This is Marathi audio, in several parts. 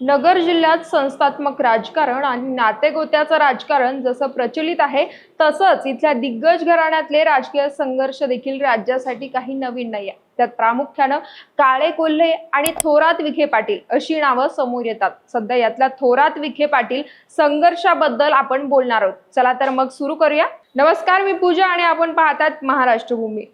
नगर जिल्ह्यात संस्थात्मक राजकारण आणि नातेगोत्याचं राजकारण जसं प्रचलित आहे तसंच इथल्या दिग्गज घराण्यातले राजकीय संघर्ष देखील राज्यासाठी काही नवीन नाही आहे त्यात प्रामुख्यानं काळे कोल्हे आणि थोरात विखे पाटील अशी नावं समोर येतात. सध्या यातल्या थोरात विखे पाटील संघर्षाबद्दल आपण बोलणार आहोत. चला तर मग सुरू करूया. नमस्कार मी पूजा आणि आपण पाहतात महाराष्ट्रभूमी.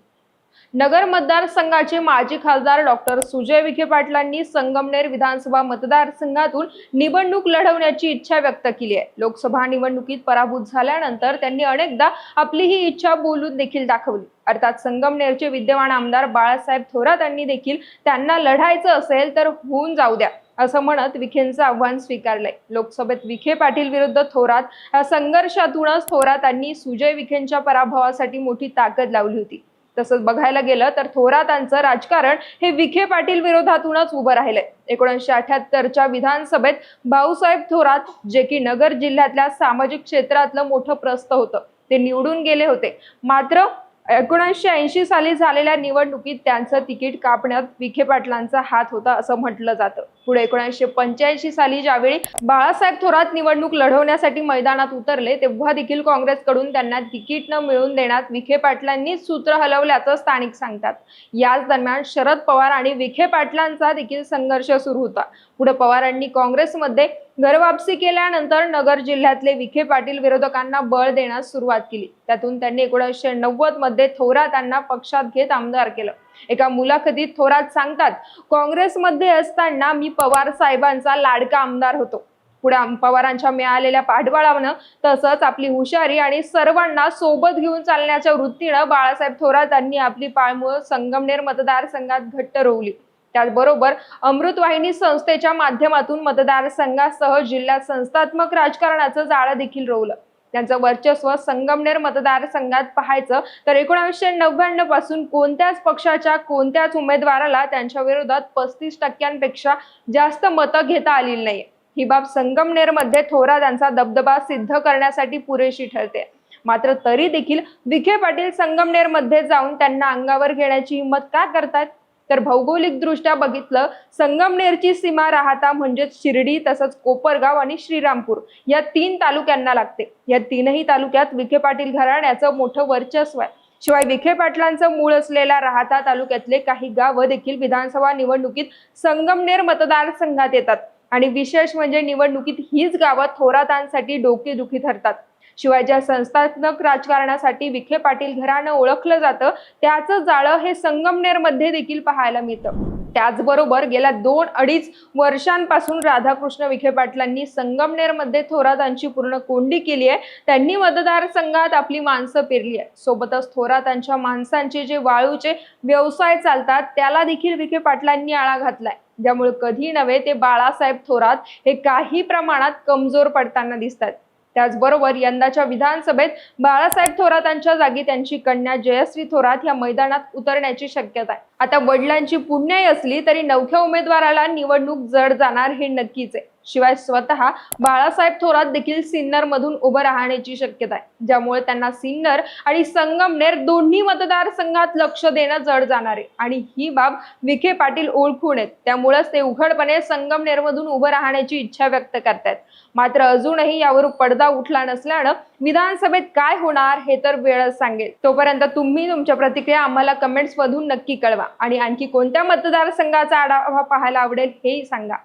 नगर मतदारसंघाचे माजी खासदार डॉक्टर सुजय विखे पाटलांनी संगमनेर विधानसभा मतदारसंघातून निवडणूक लढवण्याची इच्छा व्यक्त केली आहे. लोकसभा निवडणुकीत पराभूत झाल्यानंतर त्यांनी अनेकदा आपली ही इच्छा बोलून देखील दाखवली. अर्थात संगमनेरचे विद्यमान आमदार बाळासाहेब थोरात यांनी देखील त्यांना लढायचं असेल तर होऊन जाऊ द्या असं म्हणत विखेंचं आव्हान स्वीकारलंय. लोकसभेत विखे पाटील विरुद्ध थोरात या संघर्षातूनच थोरातांनी सुजय विखेंच्या पराभवासाठी मोठी ताकद लावली होती. तसंच बघायला गेलं तर थोरातांचं राजकारण हे विखे पाटील विरोधातूनच उभं राहिलंय. एकोणीसशे अठ्याहत्तरच्या विधानसभेत भाऊसाहेब थोरात जे की नगर जिल्ह्यातल्या सामाजिक क्षेत्रातलं मोठं प्रस्त होतं ते निवडून गेले होते. मात्र एकोणीसशे ऐंशी साली झालेल्या निवडणुकीत त्यांचं तिकीट कापण्यात विखे पाटलांचा हात होता असं म्हटलं जातं. पुढे एकोणीसशे पंच्याऐंशी साली ज्यावेळी बाळासाहेब थोरात निवडणूक लढवण्यासाठी मैदानात उतरले तेव्हा देखील काँग्रेसकडून त्यांना तिकीट न मिळवून देण्यात विखे पाटलांनी सूत्र हलवल्याचं स्थानिक सांगतात. याच दरम्यान शरद पवार आणि विखे पाटलांचा देखील संघर्ष सुरू होता. पुढे पवारांनी काँग्रेसमध्ये घरवापसी केल्यानंतर नगर जिल्ह्यातले विखे पाटील विरोधकांना बळ देण्यास सुरुवात केली. त्यातून त्यांनी एकोणीसशे नव्वदमध्ये थोरातांना पक्षात घेत आमदार केलं. एका मुलाखतीत थोरात सांगतात काँग्रेसमध्ये असताना मी पवार साहेबांचा लाडका आमदार होतो. पुढे पवारांच्या मिळालेल्या पाठबळावनं तसंच आपली हुशारी आणि सर्वांना सोबत घेऊन चालण्याच्या वृत्तीनं बाळासाहेब थोरातांनी आपली पाळमुळ संगमनेर मतदारसंघात घट्ट रोवली. त्याचबरोबर अमृतवाहिनी संस्थेच्या माध्यमातून मतदारसंघासह जिल्ह्यात संस्थात्मक राजकारणाचं जाळं देखील रोवलं. त्यांचं वर्चस्व संगमनेर मतदारसंघात पाहायचं. तर एकोणावीसशे नव्याण्णवपासून कोणत्याच पक्षाच्या कोणत्याच उमेदवाराला त्यांच्या विरोधात पस्तीस टक्क्यांपेक्षा जास्त मतं घेता आलेली नाही. ही बाब संगमनेरमध्ये थोरात यांचा दबदबा सिद्ध करण्यासाठी पुरेशी ठरते. मात्र तरी देखील विखे पाटील संगमनेरमध्ये जाऊन त्यांना अंगावर घेण्याची हिंमत का करतात? तर भौगोलिक दृष्ट्या बघितलं संगमनेरची सीमा राहता म्हणजेच शिर्डी तसंच कोपरगाव आणि श्रीरामपूर या तीन तालुक्यांना लागते. या तीनही तालुक्यात विखे पाटील घराण्याचं मोठं वर्चस्व आहे. शिवाय विखे पाटलांचं मूळ असलेल्या राहता तालुक्यातले काही गावं देखील विधानसभा निवडणुकीत संगमनेर मतदारसंघात येतात. आणि विशेष म्हणजे निवडणुकीत हीच गावं थोरातांसाठी डोकेदुखी ठरतात शिवाय ज्या संस्थात्मक राजकारणासाठी विखे पाटील घराणं ओळखलं जातं त्याचं जाळं हे संगमनेरमध्ये देखील पाहायला मिळतं. त्याचबरोबर गेल्या दोन अडीच वर्षांपासून राधाकृष्ण विखे पाटलांनी संगमनेरमध्ये थोरातांची पूर्ण कोंडी केली आहे. त्यांनी मतदारसंघात आपली माणसं पेरली आहे सोबतच थोरातांच्या माणसांचे जे वाळूचे व्यवसाय चालतात त्याला देखील विखे पाटलांनी आळा घातलाय. ज्यामुळे कधी नव्हे ते बाळासाहेब थोरात हे काही प्रमाणात कमजोर पडताना दिसतात. त्याचबरोबर यंदाच्या विधानसभेत बाळासाहेब थोरातांच्या जागी त्यांची कन्या जयश्री थोरात या मैदानात उतरण्याची शक्यता आहे. आता वडिलांची पुण्याई असली तरी नवख्या उमेदवाराला निवडणूक जड जाणार हे नक्कीच आहे. शिवाय स्वतः बाळासाहेब थोरात देखील सिन्नर मधून उभं राहण्याची शक्यता आहे. ज्यामुळे त्यांना सिन्नर आणि संगमनेर दोन्ही मतदारसंघात लक्ष देणं जड जाणार आहे. आणि ही बाब विखे पाटील ओळखून आहेत. त्यामुळेच ते उघडपणे संगमनेर मधून उभं राहण्याची इच्छा व्यक्त करतायत. मात्र अजूनही यावर पडदा उठला नसल्यानं विधानसभेत काय होणार हे तर वेळच सांगेल. तोपर्यंत तुम्ही तुमच्या प्रतिक्रिया आम्हाला कमेंट्स मधून नक्की कळवा. आणि आणखी कोणत्या मतदारसंघाचा आढावा पाहायला आवडेल हेही सांगा.